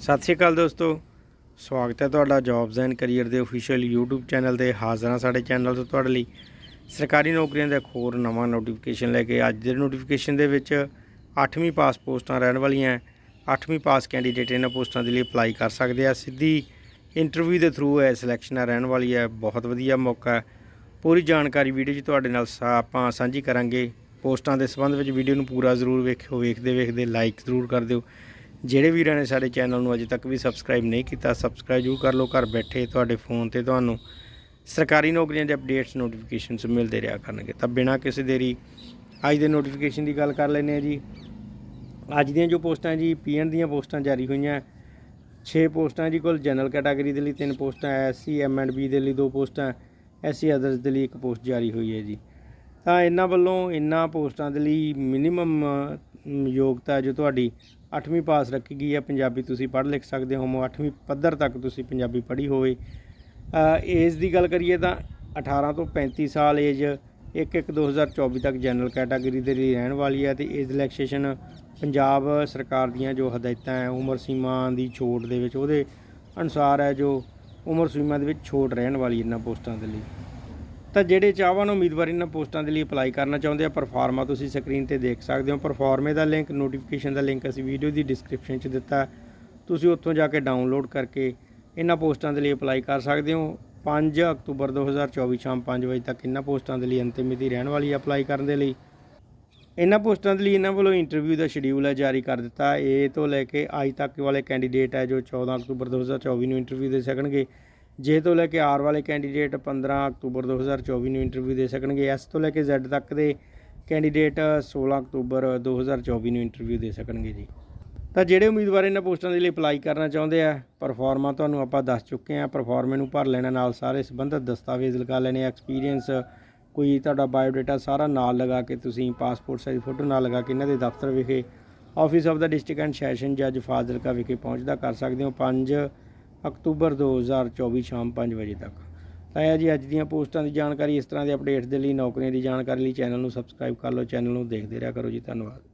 ਸਤਿ ਸ਼੍ਰੀ ਅਕਾਲ ਦੋਸਤੋ। ਸਵਾਗਤ ਹੈ ਤੁਹਾਡਾ ਜੌਬਸ ਐਂਡ ਕੈਰੀਅਰ ਦੇ ਅਫੀਸ਼ੀਅਲ YouTube ਚੈਨਲ ਤੇ। ਹਾਜ਼ਰ ਹਾਂ ਸਾਡੇ ਚੈਨਲ ਤੋਂ ਤੁਹਾਡੇ ਲਈ। ਸਰਕਾਰੀ ਨੌਕਰੀਆਂ ਦਾ ਇੱਕ ਹੋਰ ਨਵਾਂ ਨੋਟੀਫਿਕੇਸ਼ਨ ਲੈ ਕੇ ਅੱਜ ਦੇ ਨੋਟੀਫਿਕੇਸ਼ਨ ਦੇ ਵਿੱਚ 8ਵੀਂ ਪਾਸ ਪੋਸਟਾਂ ਰਹਿਣ ਵਾਲੀਆਂ ਹੈ। 8ਵੀਂ ਪਾਸ ਕੈਂਡੀਡੇਟ ਇਹਨਾਂ ਪੋਸਟਾਂ ਦੇ ਲਈ ਅਪਲਾਈ ਕਰ ਸਕਦੇ ਆ। ਸਿੱਧੀ ਇੰਟਰਵਿਊ ਦੇ ਥਰੂ ਹੈ ਸਿਲੈਕਸ਼ਨ ਰਹਿਣ ਵਾਲੀ ਹੈ। ਬਹੁਤ ਵਧੀਆ ਮੌਕਾ ਹੈ। ਪੂਰੀ ਜਾਣਕਾਰੀ ਵੀਡੀਓ 'ਚ ਤੁਹਾਡੇ ਨਾਲ ਸਾ- ਆਪਾਂ ਸਾਂਝੀ ਕਰਾਂਗੇ। ਪੋਸਟਾਂ ਦੇ ਸੰਬੰਧ ਵਿੱਚ ਵੀਡੀਓ ਨੂੰ ਪੂਰਾ ਜ਼ਰੂਰ ਵੇਖਿਓ। ਵੇਖਦੇ ਵੇਖਦੇ ਲਾਈਕ ਜ਼ਰੂਰ ਕਰ ਦਿਓ। ਜਿਹੜੇ ਵੀਰਾਂ ਨੇ ਸਾਡੇ ਚੈਨਲ ਨੂੰ ਅਜੇ ਤੱਕ ਵੀ ਸਬਸਕ੍ਰਾਈਬ ਨਹੀਂ ਕੀਤਾ ਸਬਸਕ੍ਰਾਈਬ ਜ਼ਰੂਰ ਕਰ ਲਓ। ਘਰ ਬੈਠੇ ਤੁਹਾਡੇ ਫੋਨ ਤੇ ਤੁਹਾਨੂੰ ਸਰਕਾਰੀ ਨੌਕਰੀਆਂ ਦੇ ਅਪਡੇਟਸ ਨੋਟੀਫਿਕੇਸ਼ਨਸ ਮਿਲਦੇ ਰਿਹਾ ਕਰਨਗੇ। ਤਾਂ ਬਿਨਾਂ ਕਿਸੇ ਦੇਰੀ ਅੱਜ ਦੇ ਨੋਟੀਫਿਕੇਸ਼ਨ ਦੀ ਗੱਲ ਕਰ ਲੈਂਦੇ ਹਾਂ ਜੀ। ਅੱਜ ਦੀਆਂ ਜੋ ਪੋਸਟਾਂ ਜੀ, ਪੀਐਨ ਦੀਆਂ ਪੋਸਟਾਂ ਜਾਰੀ ਹੋਈਆਂ। 6 ਪੋਸਟਾਂ ਜੀ ਕੋਲ ਜਨਰਲ ਕੈਟਾਗਰੀ ਦੇ ਲਈ 3 ਪੋਸਟਾਂ ਐਸਸੀ ਬੀ ਦੇ ਲਈ 2 ਪੋਸਟਾਂ ਐਸਸੀ ਅਦਰਸ ਦੇ ਲਈ ਇੱਕ ਪੋਸਟ ਜਾਰੀ ਹੋਈ ਹੈ ਜੀ। ਤਾਂ ਇਹਨਾਂ ਵੱਲੋਂ ਇਹਨਾਂ ਪੋਸਟਾਂ ਦੇ ਲਈ ਮਿਨੀਮਮ ਯੋਗਤਾ ਜੋ ਤੁਹਾਡੀ 8ਵੀਂ ਪਾਸ ਰੱਖੀ ਗਈ ਹੈ, ਪੰਜਾਬੀ ਤੁਸੀਂ ਪੜ੍ਹ ਲਿਖ ਸਕਦੇ ਹੋ 8ਵੀਂ ਪੱਧਰ ਤੱਕ ਤੁਸੀਂ ਪੰਜਾਬੀ ਪੜ੍ਹੀ ਹੋਵੇ। ਏਜ ਦੀ ਗੱਲ ਕਰੀਏ ਤਾਂ 18 ਤੋਂ 35 ਸਾਲ ਏਜ 1/1/2024 ਤੱਕ ਜਨਰਲ ਕੈਟਾਗਰੀ ਦੇ ਲਈ ਰਹਿਣ ਵਾਲੀ ਹੈ ਤੇ ਏਜ ਰਿਲੈਕਸੇਸ਼ਨ ਪੰਜਾਬ ਸਰਕਾਰ ਦੀਆਂ ਜੋ ਹਦਾਇਤਾਂ ਹੈ, ਉਮਰ ਸੀਮਾ ਦੀ ਛੋਟ ਦੇ ਵਿੱਚ, ਉਹਦੇ ਅਨੁਸਾਰ ਹੈ ਜੋ ਉਮਰ ਸੀਮਾ ਦੇ ਵਿੱਚ ਛੋਟ ਰਹਿਣ ਵਾਲੀ ਇਹਨਾਂ ਪੋਸਟਾਂ ਦੇ ਲਈ। ਤਾਂ ਜਿਹੜੇ ਚਾਹਵਾਨ ਉਮੀਦਵਾਰ ਇਹਨਾਂ ਪੋਸਟਾਂ ਦੇ ਲਈ ਅਪਲਾਈ ਕਰਨਾ ਚਾਹੁੰਦੇ ਆ ਪਰਫਾਰਮਾ ਤੁਸੀਂ ਸਕਰੀਨ ਤੇ ਦੇਖ ਸਕਦੇ ਹੋ। ਪਰਫਾਰਮੇ ਦਾ ਲਿੰਕ ਨੋਟੀਫਿਕੇਸ਼ਨ ਦਾ ਲਿੰਕ ਅਸੀਂ ਵੀਡੀਓ ਦੀ ਡਿਸਕ੍ਰਿਪਸ਼ਨ 'ਚ ਦਿੱਤਾ। ਤੁਸੀਂ ਉੱਥੋਂ ਜਾ ਕੇ ਡਾਊਨਲੋਡ ਕਰਕੇ ਇਹਨਾਂ ਪੋਸਟਾਂ ਦੇ ਲਈ ਅਪਲਾਈ ਕਰ ਸਕਦੇ ਹੋ। 5 ਅਕਤੂਬਰ 2024 ਸ਼ਾਮ 5 ਵਜੇ ਤੱਕ ਇਹਨਾਂ ਪੋਸਟਾਂ ਦੇ ਲਈ ਅੰਤਿਮ ਮਿਤੀ ਰਹਿਣ ਵਾਲੀ ਹੈ ਅਪਲਾਈ ਕਰਨ ਦੇ ਲਈ। ਇਹਨਾਂ ਪੋਸਟਾਂ ਦੇ ਲਈ ਇਹਨਾਂ ਵੱਲੋਂ ਇੰਟਰਵਿਊ ਦਾ ਸ਼ਡਿਊਲ ਹੈ, ਜਾਰੀ ਕਰ ਦਿੱਤਾ। ਇਹ ਤੋਂ ਲੈ ਕੇ ਅੱਜ ਤੱਕ ਵਾਲੇ ਕੈਂਡੀਡੇਟ ਹੈ ਜੋ 14 ਅਕਤੂਬਰ 2024 ਨੂੰ ਇੰਟਰਵਿਊ ਦੇ ਸਕਣਗੇ। ਜੇ ਤੋਂ ਲੈ ਕੇ ਆਰ ਵਾਲੇ ਕੈਂਡੀਡੇਟ 15 ਅਕਤੂਬਰ 2024 ਨੂੰ ਇੰਟਰਵਿਊ ਦੇ ਸਕਣਗੇ, ਐਸ ਤੋਂ ਲੈ ਕੇ ਜ਼ੈਡ ਤੱਕ ਦੇ ਕੈਂਡੀਡੇਟ 16 ਅਕਤੂਬਰ 2024 ਨੂੰ ਇੰਟਰਵਿਊ ਦੇ ਸਕਣਗੇ ਜੀ। ਤਾਂ ਜਿਹੜੇ ਉਮੀਦਵਾਰ ਇਹਨਾਂ ਪੋਸਟਾਂ ਦੇ ਲਈ ਅਪਲਾਈ ਕਰਨਾ ਚਾਹੁੰਦੇ ਆ ਪਰਫਾਰਮਾ ਤੁਹਾਨੂੰ ਆਪਾਂ ਦੱਸ ਚੁੱਕੇ ਆ ਪਰਫਾਰਮੇ ਨੂੰ ਭਰ ਲੈਣਾ ਨਾਲ ਸਾਰੇ ਸੰਬੰਧਿਤ ਦਸਤਾਵੇਜ਼ ਲਗਾ ਲੈਣੇ ਐਕਸਪੀਰੀਅੰਸ ਕੋਈ ਤੁਹਾਡਾ ਬਾਇਓਡਾਟਾ ਸਾਰਾ ਨਾਲ ਲਗਾ ਕੇ ਤੁਸੀਂ ਪਾਸਪੋਰਟ ਸਾਈਜ਼ ਫੋਟੋ ਨਾਲ ਲਗਾ ਕੇ ਇਹਨਾਂ ਦੇ ਦਫ਼ਤਰ ਵਿਖੇ ਆਫਿਸ ਆਫ ਦਾ ਡਿਸਟ੍ਰਿਕਟ ਐਂਡ ਸੈਸ਼ਨ ਜੱਜ ਫਾਜ਼ਿਲਕਾ ਵਿਖੇ ਪਹੁੰਚਦਾ ਕਰ ਸਕਦੇ ਹੋ। 5 ਅਕਤੂਬਰ 2024 ਸ਼ਾਮ 5 ਵਜੇ ਤੱਕ। ਤਾਂ ਇਹ ਜੀ, ਅੱਜ ਦੀਆਂ ਪੋਸਟਾਂ ਦੀ ਜਾਣਕਾਰੀ ਇਸ ਤਰ੍ਹਾਂ ਦੇ ਅਪਡੇਟਸ ਦੇ ਲਈ, ਨੌਕਰੀਆਂ ਦੀ ਜਾਣਕਾਰੀ ਲਈ ਚੈਨਲ ਨੂੰ ਸਬਸਕ੍ਰਾਈਬ ਕਰ ਲਓ, ਚੈਨਲ ਨੂੰ ਦੇਖਦੇ ਰਿਹਾ ਕਰੋ ਜੀ, ਧੰਨਵਾਦ।